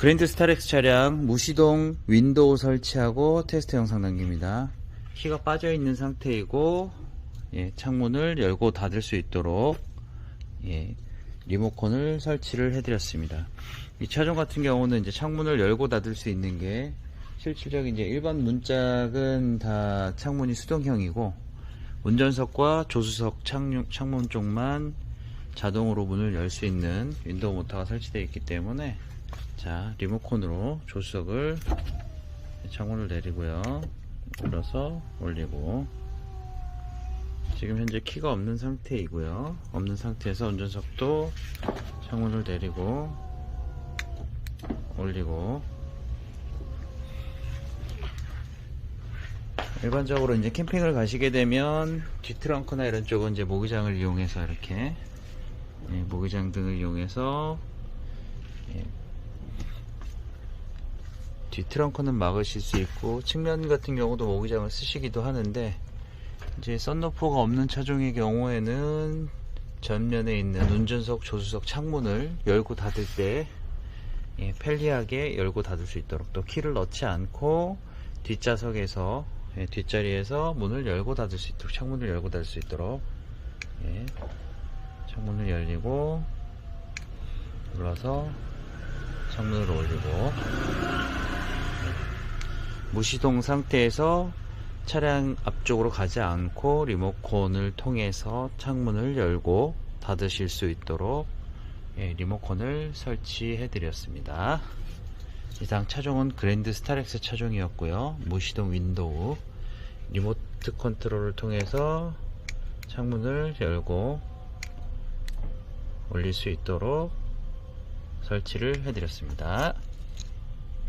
그랜드 스타렉스 차량 무시동 윈도우 설치하고 테스트 영상 남깁니다. 키가 빠져 있는 상태이고 예, 창문을 열고 닫을 수 있도록 예, 리모컨을 설치를 해드렸습니다. 이 차종 같은 경우는 이제 창문을 열고 닫을 수 있는 게 실질적인 이제 일반 문짝은 다 창문이 수동형이고 운전석과 조수석 창, 창문 쪽만 자동으로 문을 열 수 있는 윈도우 모터가 설치되어 있기 때문에 자 리모컨으로 조수석을 창문을 내리고요. 눌러서 올리고. 지금 현재 키가 없는 상태이고요. 없는 상태에서 운전석도 창문을 내리고 올리고. 일반적으로 이제 캠핑을 가시게 되면 뒤트렁크나 이런 쪽은 이제 모기장을 이용해서 이렇게 예, 모기장 등을 이용해서 예, 뒤트렁크는 막으실 수 있고 측면 같은 경우도 모기장을 쓰시기도 하는데 이제 썬루프가 없는 차종의 경우에는 전면에 있는 운전석 조수석 창문을 열고 닫을 때 예, 편리하게 열고 닫을 수 있도록 또 키를 넣지 않고 뒷좌석에서 예, 뒷자리에서 문을 열고 닫을 수 있도록 창문을 열고 닫을 수 있도록 예, 창문을 열리고 눌러서 창문을 올리고. 예, 무시동 상태에서 차량 앞쪽으로 가지 않고 리모컨을 통해서 창문을 열고 닫으실 수 있도록 예, 리모컨을 설치해 드렸습니다. 이상 차종은 그랜드 스타렉스 차종이었고요. 무시동 윈도우 리모트 컨트롤을 통해서 창문을 열고 올릴 수 있도록 설치를 해드렸습니다.